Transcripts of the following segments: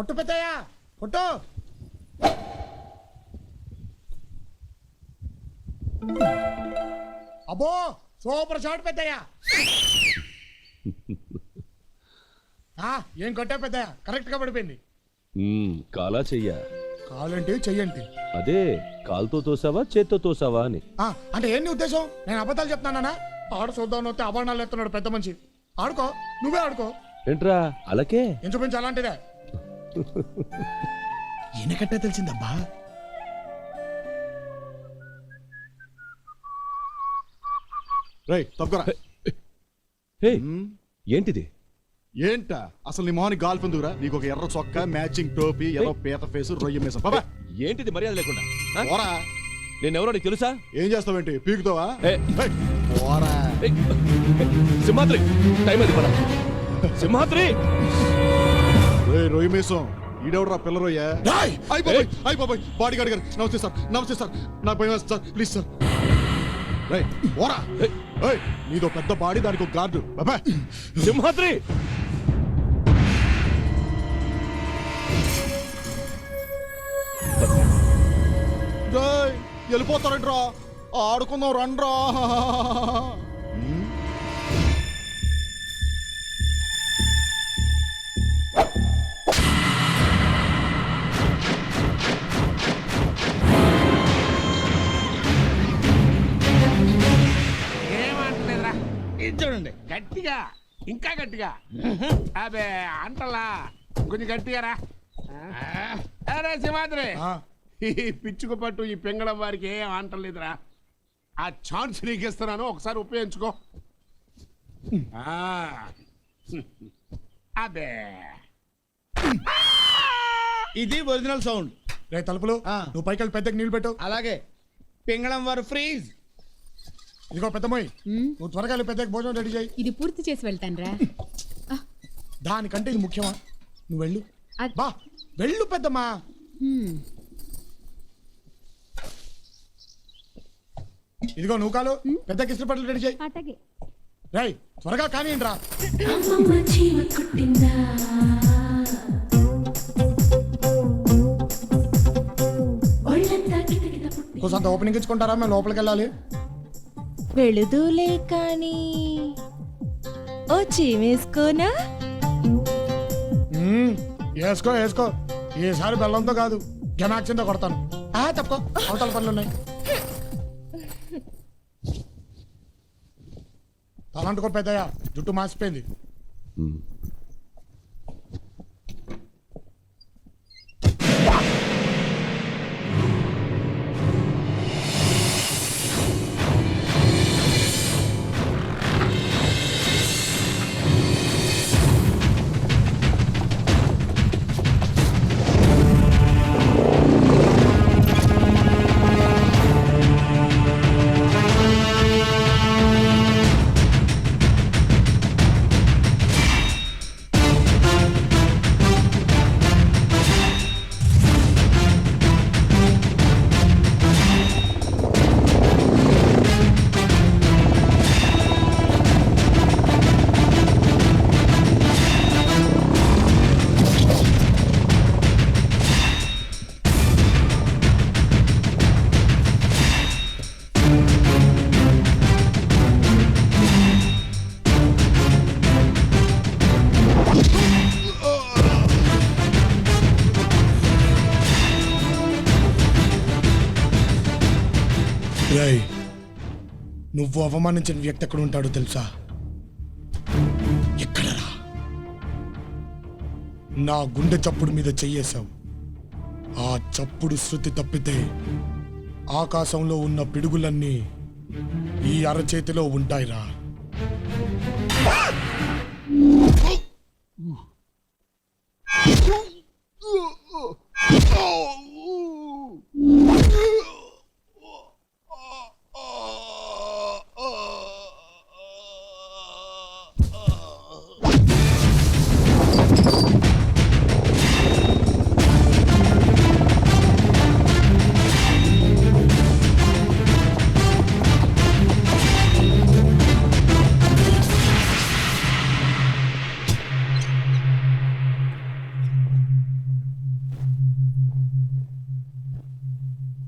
పొట్టు పెద్దయ్య పొట్టు. అబ్బో సూపర్ షాట్ పెద్దయ్య. ఏం కొట్టా పెద్దయ్య? కరెక్ట్గా పడిపోయింది. కాలా చెయ్యా. కాలంటే చెయ్యండి. అదే కాలుతో తోసావా చేత్తో తోసావా అని. అంటే ఏంటి ఉద్దేశం? నేను అబద్ధాలు చెప్తున్నానా ఆడు చూద్దాం వస్తే అభరణాలు ఎత్తున్నాడు పెద్ద మనిషి. ఆడుకో నువ్వే ఆడుకో. ఏంట్రా ఏం చూపించు అలాంటిదే ఈయనకట్టే తెలిసిందబ్బా. రేయ్ తప్పుకోరా హే ఏంటిది? ఏంట? అసలు నీ మొహానికి గాల్ఫ్ ఎందుకురా? నీకు ఒక ఎర్ర చొక్క మ్యాచింగ్ టోపీ ఎర్ర పీత ఫేస్ రొయ్య మీసం. బాబా ఏంటిది మర్యాద లేకుండా? ఆ? పోరా. నేనెవరో నీకు తెలుసా? ఏం చేస్తావేంటి? పీకుతావా? ఏ, ఏయ్, పోరా. ఏయ్, సింహాద్రి టైం అది పద. సింహాద్రి! రొయ్య మీసం. ఈడెవడరా బాబాయ్ బాడీ గార్డ్ గారు. నమస్తే సార్ నమస్తే సార్. భయం వేస్తుంది సార్? Please sir. ఏయ్. ఏయ్ నీదో పెద్ద బాడీ దానికి ఒక గార్డు. బాబా. సింహాద్రి! రేయ్ వెళ్ళిపోతారంట్రా. ఆడుకుందాం రండ్రా. గట్టిగా ఇంకా గట్టిగా. అబే అంటలా. కొంచెం గట్టిగా రా. అరే ఆ, ఈ పిచ్చుకు పట్టు ఈ పెంగళం వారికి ఏం అంటలేదురా ఆ ఛాన్స్ నీకు ఇస్తున్నాను. ఒకసారి ఉపయోగించుకో. ఆ. అబే. ఇది ఒరిజినల్ సౌండ్. రే తలుపులు. నువ్వు పైకి వెళ్ళి పెద్దకి నీళ్ళు పెట్టు. అలాగే. పింగళం వారు ఫ్రీజ్. ఇదిగో పెద్దమ్మాయి నువ్వు త్వరగా పెద్దకి భోజనం రెడీ చేయి. ఇది పూర్తి చేసి వెళ్తాన్రా. దానికంటే ఇది ముఖ్యమా? నువ్వు వెళ్ళు. బా వెళ్ళు పెద్దమ్మా. ఇదిగో నువ్వు కాలు. పెద్దకి ఇస్త్రీ పట్టలు రెడీ చేయి. రేయ్ త్వరగా కానివ్వండి రా కొంత ఓపెనింగ్ ఇచ్చుకుంటారా? మేము లోపలికి వెళ్ళాలి. వెళుదూలే కానీ. ఓ చీమేసుకోనా వేసుకో వేసుకో. ఈసారి బెల్లంతో కాదు గెమాక్సింతో కొడతాను. ఆ తప్పుకో. అవతల పనులు ఉన్నాయి. తలంటుకో పెద్దయ్య జుట్టు మాసిపోయింది. నువ్వు అవమానించిన వ్యక్తి ఎక్కడ ఉంటాడో తెలుసా? ఎక్కడరా? నా గుండె చప్పుడు మీద చెయ్యేశావు. ఆ చప్పుడు శృతి తప్పితే ఆకాశంలో ఉన్న పిడుగులన్నీ ఈ అరచేతిలో ఉంటాయిరా.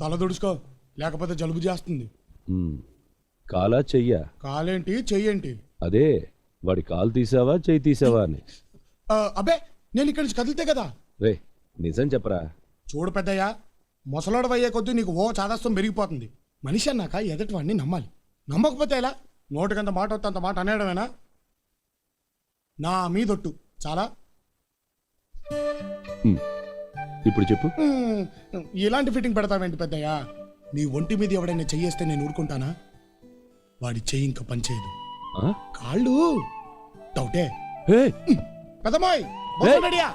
తల దుడుచుకో లేకపోతే జలుబు చేస్తుంది. కాలా చెయ్యా? కాలేంటి చెయ్యేంటి? అదే వాడి కాలు తీసావా చెయ్యి తీసావా అని. ఆ, అబ్బే నేను ఇక్కడి నుంచి కదిలితే కదా? రే నిజం చెప్పరా? చూడు పెద్దయ్యా ముసలోడు అయ్యే కొద్దీ నీకు ఓ చాదస్తం పెరిగిపోతుంది. మనిషి అన్నాక ఎదటి వాడిని నమ్మాలి. నమ్మకపోతే ఎలా? నోటికంత మాట వస్తే అంత మాట అనేయడమేనా? నా మీదొట్టు. చాలా. ఇప్పుడు చెప్పు. మ్మ్, ఇలాంటి ఫిట్టింగ్ పెడతావేంటి పెద్దయ్యా? నీ ఒంటి మీద ఎవడైనా చెయ్యేస్తే నేను ఊరుకుంటానా? వాడి చెయ్యి ఇంకా పనిచేయదు ఆ? కాళ్ళు. డౌటే పెద్దమ్మాయి. రెడీయా?